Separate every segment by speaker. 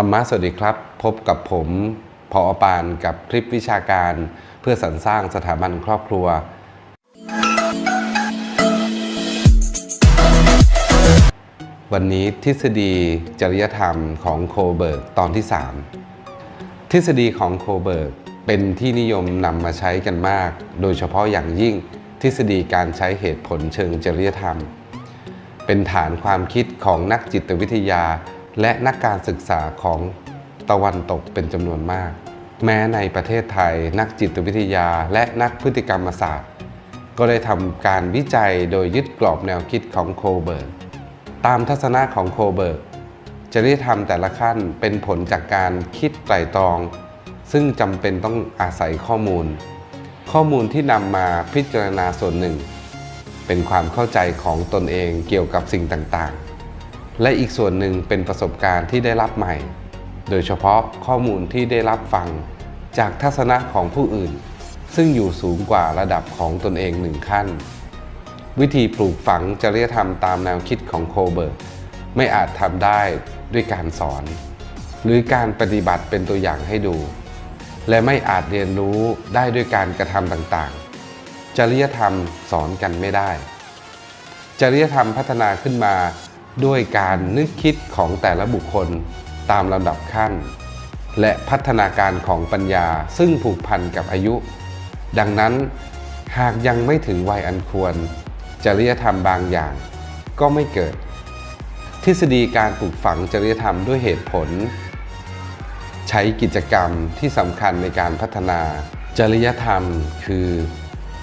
Speaker 1: ธรรมะสวัสดีครับ พบกับผมพออปานกับคลิปวิชาการ เพื่อสรรสร้างสถาบันครอบครัว วันนี้ทฤษฎีจริยธรรมของโคเบิร์กตอนที่ 3 ทฤษฎีของโคเบิร์กเป็นที่นิยมนำมาใช้กันมาก โดยเฉพาะอย่างยิ่งทฤษฎีการใช้เหตุผลเชิงจริยธรรม เป็นฐานความคิดของนักจิตวิทยา และนักการศึกษาของตะวันตกเป็นจำนวนมาก แม้ในประเทศไทย นักจิตวิทยาและนักพฤติกรรมศาสตร์ ก็ได้ทำการวิจัยโดยยึดกรอบแนวคิดของโคเบิร์กตามทัศนะของโคเบิร์กจริยธรรมแต่ละขั้นเป็นผลจากการคิดไตร่ตรอง ซึ่งจำเป็นต้องอาศัยข้อมูล ข้อมูลที่นำมาพิจารณาส่วนหนึ่ง เป็นความเข้าใจของตนเองเกี่ยวกับสิ่งต่างๆ และอีกส่วนหนึ่งเป็นประสบการณ์ที่ได้รับใหม่ โดยเฉพาะข้อมูลที่ได้รับฟังจากทัศนะของผู้อื่น ซึ่งอยู่สูงกว่าระดับของตนเองหนึ่งขั้น วิธีปลูกฝังจริยธรรมตามแนวคิดของโคเบิร์กไม่อาจทำได้ด้วยการสอน หรือการปฏิบัติเป็นตัวอย่างให้ดู และไม่อาจเรียนรู้ได้ด้วยการกระทำต่างๆ จริยธรรมสอนกันไม่ได้ จริยธรรมพัฒนาขึ้นมา ด้วยการนึกคิดของแต่ละบุคคลตามลำดับขั้น และพัฒนาการของปัญญาซึ่งผูกพันกับอายุ ดังนั้นหากยังไม่ถึงวัยอันควร จริยธรรมบางอย่างก็ไม่เกิด ทฤษฎีการปลูกฝังจริยธรรมด้วยเหตุผล ใช้กิจกรรมที่สำคัญในการพัฒนา จริยธรรมคือ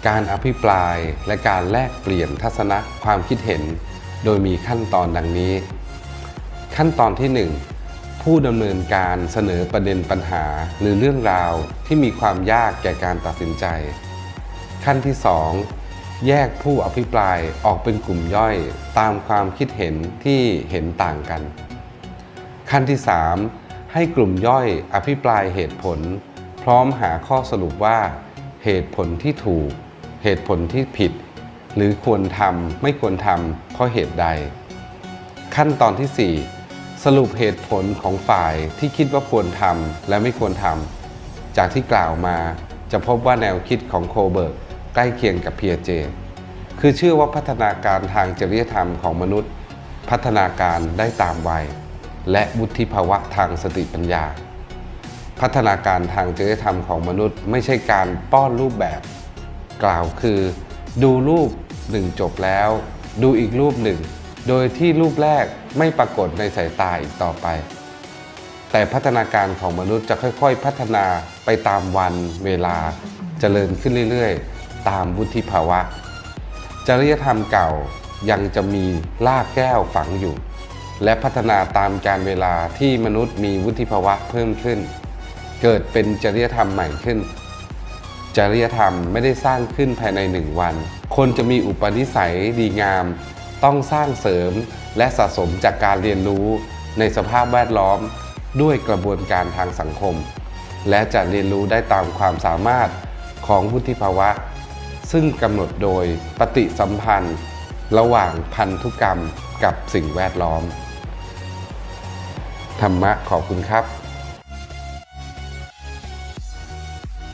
Speaker 1: การอภิปรายและการแลกเปลี่ยนทัศนะความคิดเห็น โดยมีขั้นตอนดังนี้ ขั้นตอนที่ 1 ผู้ดำเนินการเสนอประเด็นปัญหาหรือเรื่องราวที่มีความยากแก่การตัดสินใจ ขั้นที่ 2 แยกผู้อภิปรายออกเป็นกลุ่มย่อยตามความคิดเห็นที่เห็นต่างกัน ขั้นที่ 3 ให้กลุ่มย่อยอภิปรายเหตุผล พร้อมหาข้อสรุปว่า เหตุผลที่ถูก เหตุผลที่ผิด หรือควรทำไม่ควรทำเพราะเหตุใด ขั้นตอนที่ 4 สรุปเหตุผลของฝ่ายที่คิดว่าควรทำและไม่ควรทำจากที่กล่าวมาจะพบว่าแนวคิดของโคเบิร์กใกล้เคียงกับเพียเจ คือเชื่อว่าพัฒนาการทางจริยธรรมของมนุษย์ พัฒนาการได้ตามวัย และวุฒิภาวะทางสติปัญญา พัฒนาการทางจริยธรรมของมนุษย์ ไม่ใช่การป้อนรูปแบบ กล่าวคือ ดูรูป หนึ่งจบแล้ว ดูอีกรูปหนึ่ง โดยที่รูปแรกไม่ปรากฏในสายตาอีกต่อไป แต่พัฒนาการของมนุษย์จะค่อยๆ พัฒนาไปตามวันเวลาจเจริญขึ้นเรื่อยๆ ตามวุฒิภาวะ จริยธรรมเก่ายังจะมีลากแก้วฝังอยู่ และพัฒนาตามการเวลาที่มนุษย์มีวุฒิภาวะเพิ่มขึ้น เกิดเป็นจริยธรรมใหม่ขึ้น จริยธรรมไม่ได้สร้างขึ้นภายในหนึ่งวัน คนจะมีอุปนิสัยดีงาม ต้องสร้างเสริมและสะสมจากการเรียนรู้ในสภาพแวดล้อมด้วยกระบวนการทางสังคม และจะเรียนรู้ได้ตามความสามารถของวุฒิภาวะ ซึ่งกำหนดโดยปฏิสัมพันธ์ ระหว่างพันธุกรรมกับสิ่งแวดล้อม ธรรมะขอบคุณครับ